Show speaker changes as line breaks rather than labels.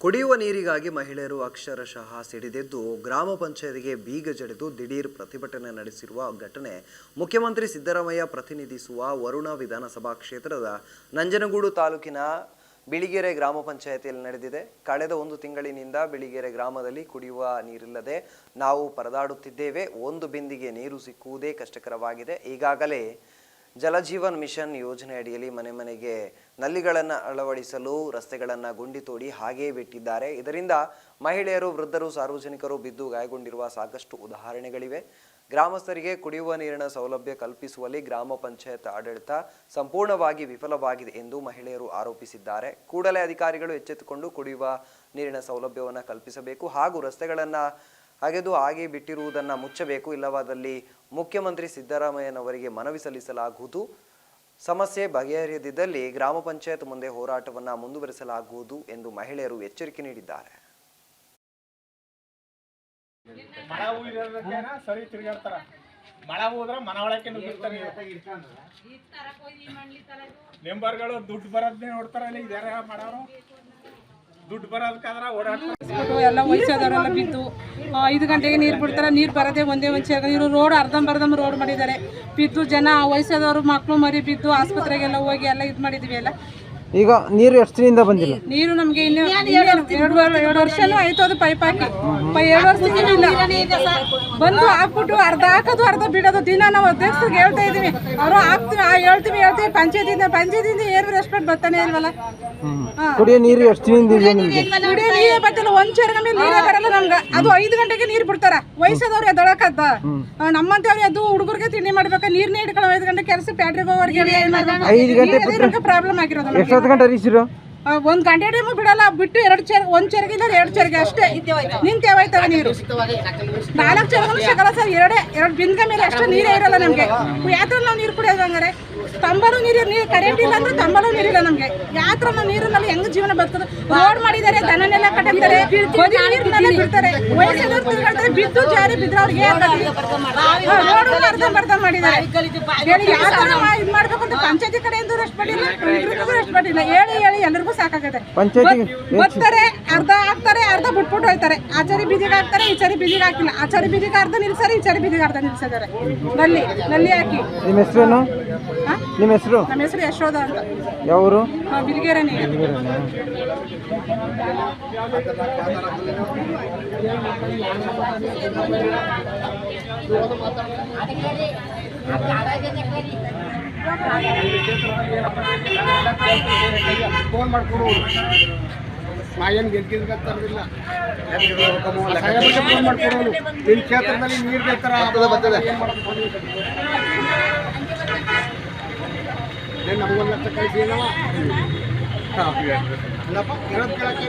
ಕುಡಿಯುವ ನೀರಿಗಾಗಿ ಮಹಿಳೆಯರು ಅಕ್ಷರಶಃ ಸಿಡಿದೆದ್ದು ಗ್ರಾಮ ಪಂಚಾಯತಿಗೆ ಬೀಗ ಜಡಿದು ದಿಢೀರ್ ಪ್ರತಿಭಟನೆ ನಡೆಸಿರುವ ಘಟನೆ ಮುಖ್ಯಮಂತ್ರಿ ಸಿದ್ದರಾಮಯ್ಯ ಪ್ರತಿನಿಧಿಸುವ ವರುಣ ವಿಧಾನಸಭಾ ಕ್ಷೇತ್ರದ ನಂಜನಗೂಡು ತಾಲೂಕಿನ ಬಿಳಿಗೆರೆ ಗ್ರಾಮ ಪಂಚಾಯತಿಯಲ್ಲಿ ನಡೆದಿದೆ. ಕಳೆದ ಒಂದು ತಿಂಗಳಿನಿಂದ ಬಿಳಿಗೆರೆ ಗ್ರಾಮದಲ್ಲಿ ಕುಡಿಯುವ ನೀರಿಲ್ಲದೆ ನಾವು ಪರದಾಡುತ್ತಿದ್ದೇವೆ. ಒಂದು ಬಿಂದಿಗೆ ನೀರು ಸಿಕ್ಕುವುದೇ ಕಷ್ಟಕರವಾಗಿದೆ. ಈಗಾಗಲೇ ಜಲಜೀವನ್ ಮಿಷನ್ ಯೋಜನೆ ಅಡಿಯಲ್ಲಿ ಮನೆ ಮನೆಗೆ ನಲ್ಲಿಗಳನ್ನು ಅಳವಡಿಸಲು ರಸ್ತೆಗಳನ್ನು ಗುಂಡಿ ತೋಡಿ ಹಾಗೇ ಬಿಟ್ಟಿದ್ದಾರೆ. ಇದರಿಂದ ಮಹಿಳೆಯರು, ವೃದ್ಧರು, ಸಾರ್ವಜನಿಕರು ಬಿದ್ದು ಗಾಯಗೊಂಡಿರುವ ಸಾಕಷ್ಟು ಉದಾಹರಣೆಗಳಿವೆ. ಗ್ರಾಮಸ್ಥರಿಗೆ ಕುಡಿಯುವ ನೀರಿನ ಸೌಲಭ್ಯ ಕಲ್ಪಿಸುವಲ್ಲಿ ಗ್ರಾಮ ಪಂಚಾಯತ್ ಆಡಳಿತ ಸಂಪೂರ್ಣವಾಗಿ ವಿಫಲವಾಗಿದೆ ಎಂದು ಮಹಿಳೆಯರು ಆರೋಪಿಸಿದ್ದಾರೆ. ಕೂಡಲೇ ಅಧಿಕಾರಿಗಳು ಎಚ್ಚೆತ್ತುಕೊಂಡು ಕುಡಿಯುವ ನೀರಿನ ಸೌಲಭ್ಯವನ್ನು ಕಲ್ಪಿಸಬೇಕು ಹಾಗೂ ರಸ್ತೆಗಳನ್ನು ಅಗೆದು ಹಾಗೆ ಬಿಟ್ಟಿರುವುದನ್ನು ಮುಚ್ಚಬೇಕು. ಇಲ್ಲವಾದಲ್ಲಿ ಮುಖ್ಯಮಂತ್ರಿ ಸಿದ್ದರಾಮಯ್ಯನವರಿಗೆ ಮನವಿ ಸಲ್ಲಿಸಲಾಗುವುದು. ಸಮಸ್ಯೆ ಬಗೆಹರಿಯದಿದ್ದಲ್ಲಿ ಗ್ರಾಮ ಪಂಚಾಯತ್ ಮುಂದೆ ಹೋರಾಟವನ್ನು ಮುಂದುವರಿಸಲಾಗುವುದು ಎಂದು ಮಹಿಳೆಯರು ಎಚ್ಚರಿಕೆ ನೀಡಿದ್ದಾರೆ.
ಮಳೆ ಹೋದ್ರ ಮನ ಒಳಕ್ಕೆ ನುಗ್ಗಿರ್ತಾರೆ ಮೆಂಬರ್ಗಳು ದುಡ್ಡು ಬರೋದನ್ನೇ ನೋಡ್ತಾರಲ್ಲ ಇದಾರ ಮಾಡೋರು ದುಡ್ಡು ಬರೋದಕ್ಕಾದ್ರೆ ಓಡಾಡ್ತಾರೆ
ಎಲ್ಲ ವಯಸ್ಸಾದವರೆಲ್ಲ ಬಿದ್ದು ಐದು ಗಂಟೆಗೆ ನೀರು ಬಿಡ್ತಾರೆ, ನೀರು ಬರೋದೇ ಒಂದೇ ಚೇರ್ ಇವರು ರೋಡ್ ಅರ್ಧಂಬರ್ಧಂ ರೋಡ್ ಮಾಡಿದ್ದಾರೆ. ಬಿದ್ದು ಜನ ವಯಸ್ಸಾದವರು ಮಕ್ಕಳು ಮರಿ ಬಿದ್ದು ಆಸ್ಪತ್ರೆಗೆಲ್ಲ ಹೋಗಿ ಎಲ್ಲ ಇದು ಮಾಡಿದ್ವಿ ಎಲ್ಲ.
ಈಗ ನೀರು ಎಷ್ಟು ದಿನದಿಂದ ಬಂದಿಲ್ಲ?
ನೀರು ನಮಗೆ ಇನ್ನು ಇನ್ನೇನು ಎರಡು ಎರಡು ವರ್ಷನೂ ಆಯ್ತು ಅದು ಪೈಪ್ ಹಾಕಿ. ಎರಡು ವರ್ಷದಿಂದ ಇಲ್ಲ. ಬಂದು ಹಾಕ್ಬಿಟ್ಟು ಅರ್ಧ ಹಾಕೋದು ಅರ್ಧ ಬಿಡೋದು. ದಿನ ನಾವು ಅಧ್ಯಕ್ಷರಿಗೆ ಹೇಳ್ತಾ ಇದೀವಿ ಅವರು ಹಾಕ್ತೀವಿ ಆ, ಹೇಳ್ತೀವಿ ಹೇಳ್ತೀವಿ. ಪಂಚಾಯತಿಂದ ಪಂಚಾಯತಿಂದ ಏನು ರೆಸ್ಪೆಕ್ಟ್ ಬರ್ತಾನೆ ಇಲ್ವಲ್ಲ?
ಕುಡಿಯೋ ನೀರು ಎಷ್ಟು ದಿನದಿಂದ ಇದೆ ನಿಮಗೆ?
ಕುಡಿಯೋ ನೀರು ಬರ್ತಿಲ್ಲ ಒಂದ್ ಚೇರ್ಗ ಮೇಲೆ ನೀರೇ ಬರಲ್ಲ ನಮ್ಗೆ. ಅದು ಐದು ಗಂಟೆಗೆ ನೀರು ಬಿಡ್ತಾರ. ವಯಸ್ಸಾದವ್ರು ಎದ್ದೊಳಕತ್ತ ನಮ್ಮಂತವ್ರು ಅದು ಹುಡುಗರಿಗೆ ತಿಂಡಿ ಮಾಡ್ಬೇಕಾ. ನೀರ್ನೇ ಇಟ್ಕೊಳ್ಳೋ ಐದು ಗಂಟೆ ಕೆಲಸ ಪ್ಯಾಟ್ರಿಗೆ ಹೋಗೋರ್ಗೆ
ಐದು ಗಂಟೆ
ಪ್ರಾಬ್ಲಮ್ ಆಗಿರೋದು
ಎಷ್ಟೊತ್ತು ಗಂಟೆ ರೀಸಿರು
ಒಂದು ಗಂಟೆ ಟೈಮು ಬಿಡಲ್ಲ, ಬಿಟ್ಟು ಎರಡು ಚೇರ್, ಒಂದ್ ಚೇರ್ಗೆ ಇಲ್ಲ ಎರಡು ಚೇರ್ಗೆ ಅಷ್ಟೇ. ನಿಂತೇವಾಯ್ತವೆ ನೀರು? ನಾಲ್ಕು ಚೇರ್ಗೂ ಸಿಗಲ್ಲ ಸರ್, ಎರಡೇ, ಎರಡು ಬಿಂದ್ಗೆ ಮೇಲೆ ಅಷ್ಟೇ ನೀರೇ ಇರಲ್ಲ ನಮ್ಗೆ. ಯಾತ್ರ ನಾವು ನೀರು ಕುಡಿಯೋದು ಹಂಗಾರೆ? ತಂಬಲು ನೀರು ನೀರು ಕರೆಂಟ್ ಇಲ್ಲ ಅಂದ್ರೆ ತಂಬಲು ನೀರಿಲ್ಲ ನಮ್ಗೆ. ಯಾತ್ರ ನಾವು ನೀರಿನಲ್ಲಿ ಹೆಂಗ್ ಜೀವನ ಬರ್ತದೆ ರೋಡ್ ಮಾಡಿದ್ದಾರೆ ದನನೆಲ್ಲ ಕಟ್ಟಿದ್ದಾರೆ ಬದಿ ನೀರಿನೆಲ್ಲ ಬಿಡ್ತಾರೆ. ವಯಸ್ಸಾದವ್ರು ತಿರ್ಗಾಡ್ತಾರೆ ಬಿದ್ದು ಜಾರಿ ಬಿದ್ರೆ ಅವ್ರಿಗೆ ರೋಡ್ ಅರ್ಧಂಬರ್ಧ ಮಾಡಿದ್ದಾರೆ. ಹೇಳಿ ಯಾವ ಥರ ಇದು ಮಾಡ್ಬೇಕು ಅಂತ ಪಂಚಾಯತಿ ಕಡೆಯಿಂದ ರೆಸ್ಟ್ ಮಾಡಿಲ್ಲ ಇದ್ರಿಗೂ ರೆಸ್ಟ್ ಮಾಡಿಲ್ಲ. ಹೇಳಿ ಹೇಳಿ ಎಲ್ಲರಿಗೂ ಸಾಕಾಗತ್ತೆ. ಬರ್ತಾರೆ ಅರ್ಧ ಹಾಕ್ತಾರೆ ಅರ್ಧ ಬಿಟ್ಬಿಟ್ಟು ಹೋಯ್ತಾರೆ ಆಚಾರಿ ಬೀದಿಗೆ ಹಾಕ್ತಾರೆ ಈ ಚರಿ ಬೀದಿಗೆ ಹಾಕಿಲ್ಲ ಆಚಾರಿ ಬೀದಿಗೆ ಅರ್ಧ ನಿಲ್ಸಾರೆ ಈ ಚರಿ ಬೀದಿಗೆ ಅರ್ಧ ನಿಲ್ಸಿದ್ದಾರೆ ನಲ್ಲಿ ನಲ್ಲಿ ಹಾಕಿ
ನಿಮ್ಮ ಹೆಸರು
ಏನು
ನಿಮ್ಮ ಹೆಸರು?
ನಮ್ಮ ಹೆಸರು ಯಶೋದ ಅಂತ.
ಯಾವರು
ನಾವು ಬಿಳಿಗೆರೆನೇ
ಫೋನ್ ಮಾಡ್ಕೊಡು ನಾ ಏನು ಗೆದ್ದಿದ್ದ ತರದಿಲ್ಲ. ಫೋನ್ ಮಾಡ್ಕೊಡೋನು. ನಿನ್ನ ಕ್ಷೇತ್ರದಲ್ಲಿ ನೀರು ಬೇಕಾರ ಬರ್ತದೆ ನಮಗೊಂದು ಲಕ್ಷ ಕಳಿಸಿ ಏನವ? ಇಲ್ಲಪ್ಪ ಹೇಳೋದು ಕೇಳಕ್ಕೆ